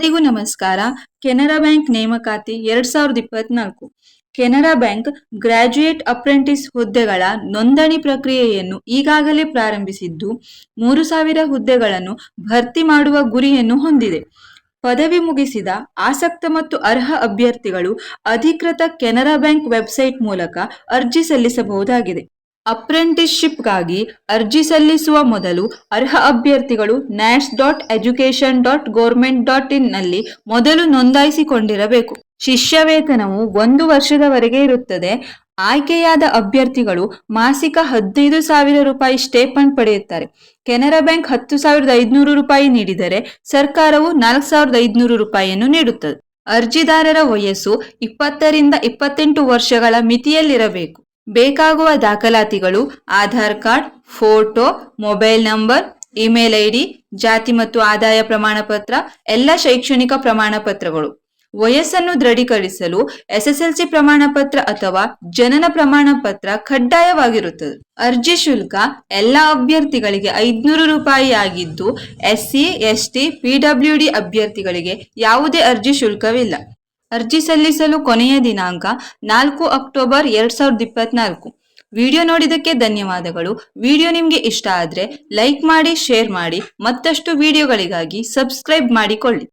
ಎಲ್ಲರಿಗೂ ನಮಸ್ಕಾರ. ಕೆನರಾ ಬ್ಯಾಂಕ್ ನೇಮಕಾತಿ ಎರಡ್ ಸಾವಿರದ ಇಪ್ಪತ್ನಾಲ್ಕು. ಕೆನರಾ ಬ್ಯಾಂಕ್ ಗ್ರಾಜ್ಯುಯೇಟ್ ಅಪ್ರೆಂಟಿಸ್ ಹುದ್ದೆಗಳ ನೋಂದಣಿ ಪ್ರಕ್ರಿಯೆಯನ್ನು ಈಗಾಗಲೇ ಪ್ರಾರಂಭಿಸಿದ್ದು, ಮೂರು ಸಾವಿರ ಹುದ್ದೆಗಳನ್ನು ಭರ್ತಿ ಮಾಡುವ ಗುರಿಯನ್ನು ಹೊಂದಿದೆ. ಪದವಿ ಮುಗಿಸಿದ ಆಸಕ್ತ ಮತ್ತು ಅರ್ಹ ಅಭ್ಯರ್ಥಿಗಳು ಅಧಿಕೃತ ಕೆನರಾ ಬ್ಯಾಂಕ್ ವೆಬ್ಸೈಟ್ ಮೂಲಕ ಅರ್ಜಿ ಸಲ್ಲಿಸಬಹುದಾಗಿದೆ. ಅಪ್ರೆಂಟಿಸ್ಶಿಪ್ಗಾಗಿ ಅರ್ಜಿ ಸಲ್ಲಿಸುವ ಮೊದಲು ಅರ್ಹ ಅಭ್ಯರ್ಥಿಗಳು ನ್ಯಾಷ್ dot education dot government dot ಇನ್ನಲ್ಲಿ ಮೊದಲು ನೋಂದಾಯಿಸಿಕೊಂಡಿರಬೇಕು. ಶಿಷ್ಯ ವೇತನವು ಒಂದು ವರ್ಷದವರೆಗೆ ಇರುತ್ತದೆ. ಆಯ್ಕೆಯಾದ ಅಭ್ಯರ್ಥಿಗಳು ಮಾಸಿಕ ಹದಿನೈದು ಸಾವಿರ ರೂಪಾಯಿ ಸ್ಟೇಪನ್ ಪಡೆಯುತ್ತಾರೆ. ಕೆನರಾ ಬ್ಯಾಂಕ್ ಹತ್ತು ಸಾವಿರದ ಐದುನೂರು ರೂಪಾಯಿ ನೀಡಿದರೆ ಸರ್ಕಾರವು ನಾಲ್ಕು ಸಾವಿರದ ಐದುನೂರು ರೂಪಾಯಿಯನ್ನು ನೀಡುತ್ತದೆ. ಅರ್ಜಿದಾರರ ವಯಸ್ಸು ಇಪ್ಪತ್ತರಿಂದ ಇಪ್ಪತ್ತೆಂಟು ವರ್ಷಗಳ ಮಿತಿಯಲ್ಲಿರಬೇಕು. ಬೇಕಾಗುವ ದಾಖಲಾತಿಗಳು, Aadhaar card, photo, mobile number, email ID, ಜಾತಿ ಮತ್ತು ಆದಾಯ ಪ್ರಮಾಣ ಪತ್ರ ಎಲ್ಲ ಶೈಕ್ಷಣಿಕ ಪ್ರಮಾಣ ಪತ್ರಗಳು ವಯಸ್ಸನ್ನು ದೃಢೀಕರಿಸಲು ಎಸ್ಎಸ್ಎಲ್ಸಿ ಪ್ರಮಾಣ ಪತ್ರ ಅಥವಾ ಜನನ ಪ್ರಮಾಣ ಪತ್ರ ಕಡ್ಡಾಯವಾಗಿರುತ್ತದೆ. ಅರ್ಜಿ ಶುಲ್ಕ ಎಲ್ಲ ಅಭ್ಯರ್ಥಿಗಳಿಗೆ ಐದುನೂರು ರೂಪಾಯಿ ಆಗಿದ್ದು ಎಸ್ಸಿ, ಎಸ್ಟಿ ಪಿಡಬ್ಲ್ಯೂಡಿ ಅಭ್ಯರ್ಥಿಗಳಿಗೆ ಯಾವುದೇ ಅರ್ಜಿ ಶುಲ್ಕವಿಲ್ಲ. ಅರ್ಜಿ ಸಲ್ಲಿಸಲು ಕೊನೆಯ ದಿನಾಂಕ ನಾಲ್ಕು ಅಕ್ಟೋಬರ್ ಎರಡ್ ಸಾವಿರದ ಇಪ್ಪತ್ನಾಲ್ಕು. ವಿಡಿಯೋ ನೋಡಿದಕ್ಕೆ ಧನ್ಯವಾದಗಳು. ವಿಡಿಯೋ ನಿಮಗೆ ಇಷ್ಟ ಆದರೆ ಲೈಕ್ ಮಾಡಿ, ಶೇರ್ ಮಾಡಿ, ಮತ್ತಷ್ಟು ವಿಡಿಯೋಗಳಿಗಾಗಿ ಸಬ್ಸ್ಕ್ರೈಬ್ ಮಾಡಿಕೊಳ್ಳಿ.